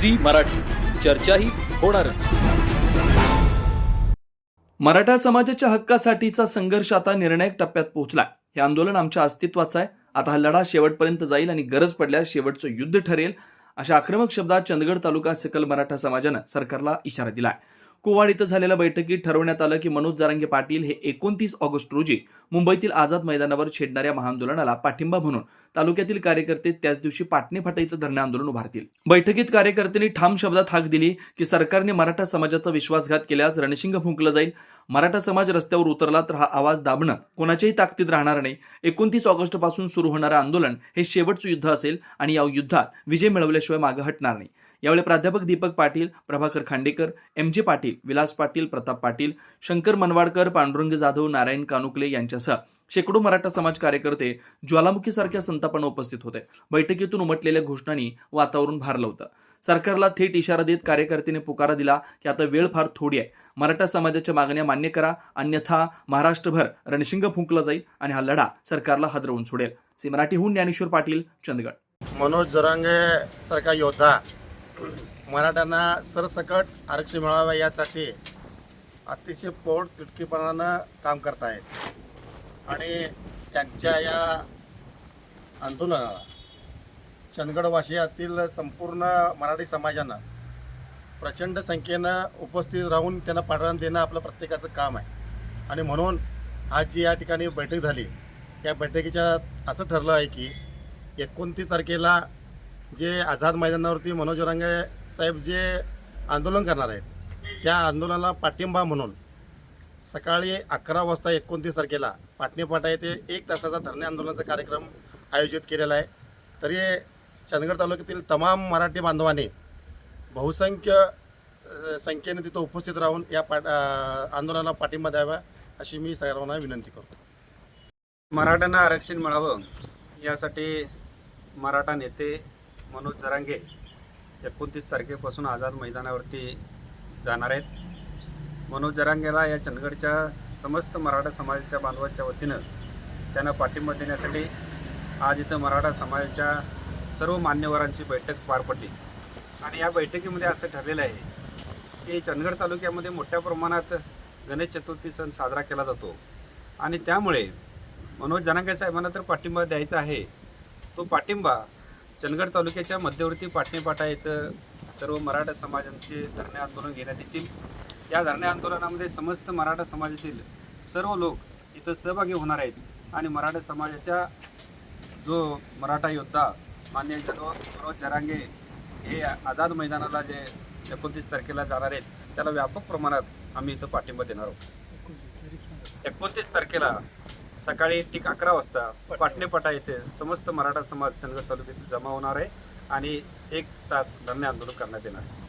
Zee Marathi. चर्चाही होणारच. मराठा समाजाच्या हक्कासाठीचा संघर्ष आता निर्णायक टप्प्यात पोहोचलाय. हे आंदोलन आमच्या अस्तित्वाचं आहे. आता हा लढा शेवटपर्यंत जाईल आणि गरज पडल्यास शेवटचं युद्ध ठरेल अशा आक्रमक शब्दात चंदगड तालुका सकल मराठा समाजानं सरकारला इशारा दिलाय. कुवाड इथं झालेल्या बैठकीत ठरवण्यात आलं की मनोज जारांगे पाटील हे एकोणतीस ऑगस्ट रोजी मुंबईतील आझाद मैदानावर छेडणाऱ्या महाआंदोलनाला पाठिंबा म्हणून तालुक्यातील कार्यकर्ते त्याच दिवशी पाटणे फाटा इथं धरणे आंदोलन उभारतील. बैठकीत कार्यकर्त्यांनी ठाम शब्दात हाक दिली की सरकारने मराठा समाजाचा विश्वासघात केल्यास रणशिंग फुंकलं जाईल. मराठा समाज रस्त्यावर उतरला तर हा आवाज दाबणं कोणाच्याही ताकदीत राहणार नाही. एकोणतीस ऑगस्टपासून सुरू होणारं आंदोलन हे शेवटचं युद्ध असेल आणि या युद्धात विजय मिळवल्याशिवाय मागे हटणार नाही. यावेळी प्राध्यापक दीपक पाटील प्रभाकर खांडेकर एम जे पाटील विलास पाटील प्रताप पाटील शंकर मनवाडकर पांडुरंग जाधव नारायण कानुकले यांच्यासह शेकडो मराठा समाज कार्यकर्ते ज्वालामुखीसारख्या संतापानं उपस्थित होते. बैठकीतून उमटलेल्या घोषणांनी वातावरण भारलं होतं. सरकारला थेट इशारा देत कार्यकर्त्यांनी पुकारा दिला की आता वेळ फार थोडी आहे. मराठा समाजाच्या मागण्या मान्य करा अन्यथा महाराष्ट्रभर रणशिंग फुंकला जाईल आणि हा लढा सरकारला हदरवून सोडेल. सी मराठीहून ज्ञानेश्वर पाटील चंदगड. मनोज जरांगे सारखा योद्धा मराठ्यांना सरसकट आरक्षण मिळावं यासाठी अतिशय पोट तिटकीपणानं काम करत आहेत आणि त्यांच्या या आंदोलनाला चंदगडवासियातील संपूर्ण मराठी समाजानं प्रचंड संख्येनं उपस्थित राहून त्यांना पाठवण देणं आपलं प्रत्येकाचं काम आहे. आणि म्हणून आज जी या ठिकाणी बैठक झाली या बैठकीच्या असं ठरलं आहे की एकोणतीस तारखेला जे आझाद मैदानावरती मनोज रांगे साहेब जे आंदोलन करणार आहेत त्या आंदोलनाला पाठिंबा म्हणून सकाळी अकरा वाजता एकोणतीस तारखेला पाटणेपाटा येथे एक तासाचा धरणे आंदोलनाचा कार्यक्रम आयोजित केलेला आहे. तरी चंदगड तालुक्यातील तमाम मराठी बांधवांनी बहुसंख्य संख्येने तिथं उपस्थित राहून या पाट आंदोलनाला पाठिंबा द्यावा अशी मी सर्वांना विनंती करतो. मराठ्यांना आरक्षण मिळावं यासाठी मराठा नेते मनोज जरांगे एकोणतीस तारखेपासून आझाद मैदानावरती जाणार आहेत. मनोज जरांगेला या चंदगडच्या समस्त मराठा समाजाच्या बांधवांच्या वतीनं त्यांना पाठिंबा देण्यासाठी आज इथं मराठा समाजाच्या सर्व मान्यवरांची बैठक पार पडली. आणि या बैठकीमध्ये असं ठरलेलं आहे की चंदगड तालुक्यामध्ये मोठ्या प्रमाणात गणेश चतुर्थी सण साजरा केला जातो. आणि त्यामुळे मनोज जनांगे साहेबांना तर पाठिंबा द्यायचा आहे. तो पाठिंबा चंदगड तालुक्याच्या मध्यवर्ती पाटणेपाटा इथं सर्व मराठा समाजांचे धरणे आंदोलन घेण्यात येतील. या धरणे आंदोलनामध्ये समस्त मराठा समाजातील सर्व लोक इथं सहभागी होणार आहेत आणि मराठा समाजाच्या जो मराठा योद्धा मान्य जनो मनोज जरांगे हे आझाद मैदानाला जे एकोणतीस तारखेला जाणार आहेत त्याला व्यापक प्रमाणात आम्ही इथं पाठिंबा देणार आहोत. एकोणतीस तारखेला सकाळी ठीक अकरा वाजता पाटणेपाटा येथे समस्त मराठा समाज चंदगड तालुक्यातील जमा होणार आहे आणि एक तास धरणे आंदोलन करण्यात येणार आहे.